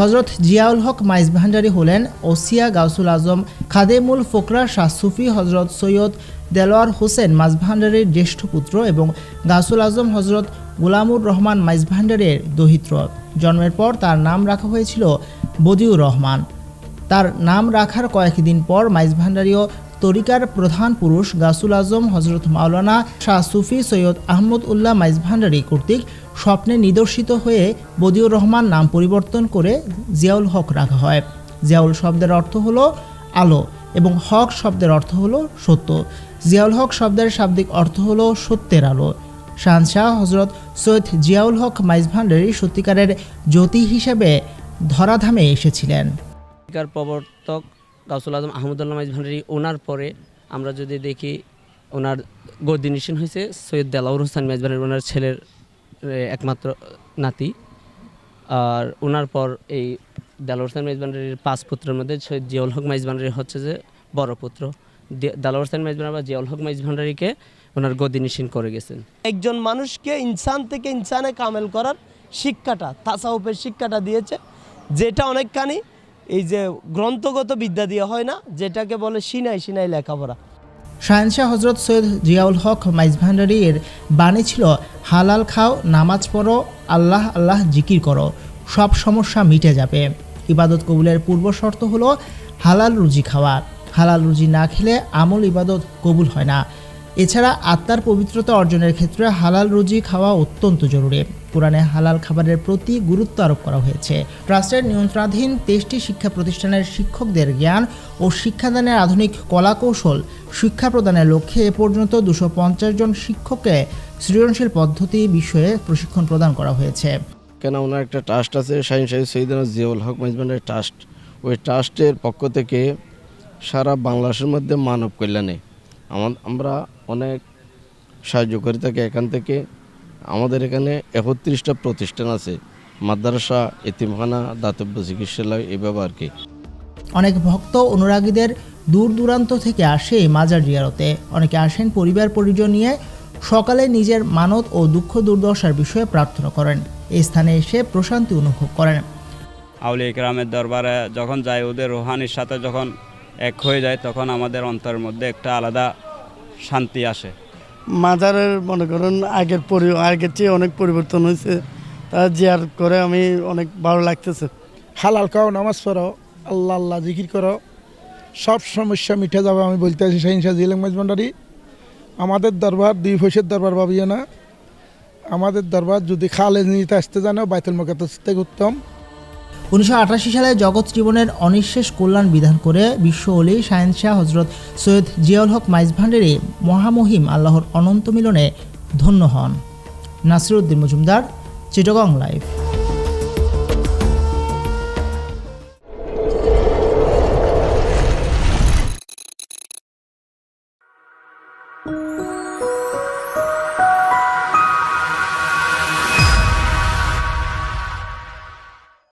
হজরত জিয়াউল হক মাইজ ভান্ডারী হলেন ওসিয়া গাউসুল আজম, খাদেমুল ফোকরা শাহ সুফি হজরত সৈয়দ দেলোয়ার হোসেন মাইজভান্ডারির জ্যেষ্ঠ পুত্র এবং গাউসুল আজম হজরত গুলামুর রহমান মাইজভান্ডারের দহিত্র। জন্মের পর তার নাম রাখা হয়েছিল বদিউর রহমান। তার নাম রাখার কয়েকদিন পর মাইজভান্ডারীয় তরিকার প্রধান পুরুষ গাসুল আজম হজরত মাওলানা শাহ সুফি সৈয়দ আহমদ উল্লাহ মাইজভান্ডারী কর্তৃক স্বপ্নে নিদর্শিত হয়ে বদিউর রহমান নাম পরিবর্তন করে জিয়াউল হক রাখা হয়। জিয়াউল শব্দের অর্থ হলো আলো এবং হক শব্দের অর্থ হলো সত্য। জিয়াউল হক শব্দের শাব্দিক অর্থ হলো সত্যের আলো। শাহনশাহ হজরত সৈয়দ জিয়াউল হক মাইজভান্ডারী সত্যিকারের জ্যোতি হিসেবে ধরাধামে এসেছিলেন। প্রবর্তক গাউসুল আজম আহমদুল্লাহ মাইজ ভান্ডারি, ওনার পরে আমরা যদি দেখি ওনার গদি নিশান হয়েছে সৈয়দ দেলাউর হোসেন মাইজ ভান্ডারি ওনার ছেলের একমাত্র নাতি। আর ওনার পর এই দেলাউর হোসেন মাইজ ভান্ডারির পাঁচ পুত্রের মধ্যে সৈয়দ জিয়াউল হক মাইজ ভান্ডারি হচ্ছে যে বড় পুত্র। দেলাউর হোসেন মাইজ ভান্ডারি বা জিয়াউল হক মাইজ ভান্ডারিকে ওনার গদি নিশিন করে গেছেন। একজন মানুষকে ইনসান থেকে ইনসানে কামেল করার শিক্ষাটা তাসাউপের শিক্ষাটা দিয়েছে, যেটা অনেকখানি এই যে গ্রন্থগত বিদ্যা দিয়ে হয় না, যেটাকে বলে সিনাই সিনাই লেখাপড়া। শাহেনশাহ হজরত সৈয়দ জিয়াউল হক মাইজভান্ডারি এর বাণী ছিল, হালাল খাও, নামাজ পড়ো, আল্লাহ আল্লাহ জিকির করো, সব সমস্যা মিটে যাবে। ইবাদত কবুলের পূর্ব শর্ত হলো হালাল রুজি খাওয়া। হালাল রুজি না খেলে আমল ইবাদত কবুল হয় না। এছাড়া আত্মার পবিত্রতা অর্জনের ক্ষেত্রে হালাল রুজি খাওয়া অত্যন্ত জরুরি। কোরআনে হালাল খাবারের প্রতি গুরুত্ব আরোপ করা হয়েছে। ট্রাস্টের নিয়ন্ত্রণাধীন তেইশটি শিক্ষা প্রতিষ্ঠানের শিক্ষকদের জ্ঞান ও শিক্ষাদানের আধুনিক কলাকৌশল শিক্ষা প্রদানের লক্ষ্যে এ পর্যন্ত দুশো জন শিক্ষককে সৃজনশীল পদ্ধতি বিষয়ে প্রশিক্ষণ প্রদান করা হয়েছে। কেন ওনার একটা ট্রাস্ট আছে? শাহিন শাহী সৈয়দানা জিয়াউল হক মাইজবান্ডের ট্রাস্ট। ওই ট্রাস্টের পক্ষ থেকে সারা বাংলাদেশের মধ্যে মানব কল্যাণে আমা- আমরা অনেক সাহায্য করে থাকি এখান থেকে। আমাদের এখানে একত্রিশটা প্রতিষ্ঠান আছে। মাদ্রাসা এতিমখানা দাতব্য চিকিৎসালয় এভাবে আর কি। অনেক ভক্ত অনুরাগীদের দূর দূরান্ত থেকে আসে এই মাজার জিয়ারতে। অনেকে আসেন পরিবার পরিজন নিয়ে সকালে নিজের মানত ও দুঃখ দুর্দশার বিষয়ে প্রার্থনা করেন। এই স্থানে এসে প্রশান্তি অনুভব করেন। আউলিয়া ইকরামের দরবারে যখন যাই ওদের রোহানির সাথে যখন এক হয়ে যায় তখন আমাদের অন্তরের মধ্যে একটা আলাদা শান্তি আসে। মাজারের মনে করেন আগের পরি আগের চেয়ে অনেক পরিবর্তন হয়েছে। তা জিয়ার করে আমি অনেক ভালো লাগতেছে। হালাল খাও নামাজ পড়ো আল্লাহ আল্লাহ জিকির করো। সব সমস্যা মিটে যাবে আমি বলতে আছি শাহিনশাহ জিলেং মাঝভান্ডারি আমাদের দরবার দুই পয়সার দরবার ভাবিও না। আমাদের দরবার যদি খালে নিতে আসতে জানো বাইতুল মকাত থেকে উত্তম। উনিশশো আটাশি সালে জগৎ জীবনের অনিঃশেষ কল্যাণ বিধান করে বিশ্ব অলি সায়েন্স শাহ হজরত সৈয়দ জিয়াউল হক মাইজভান্ডারি মহামহিম আল্লাহর অনন্ত মিলনে ধন্য হন। নাসিরুদ্দিন মজুমদার, চিটগং লাইভ।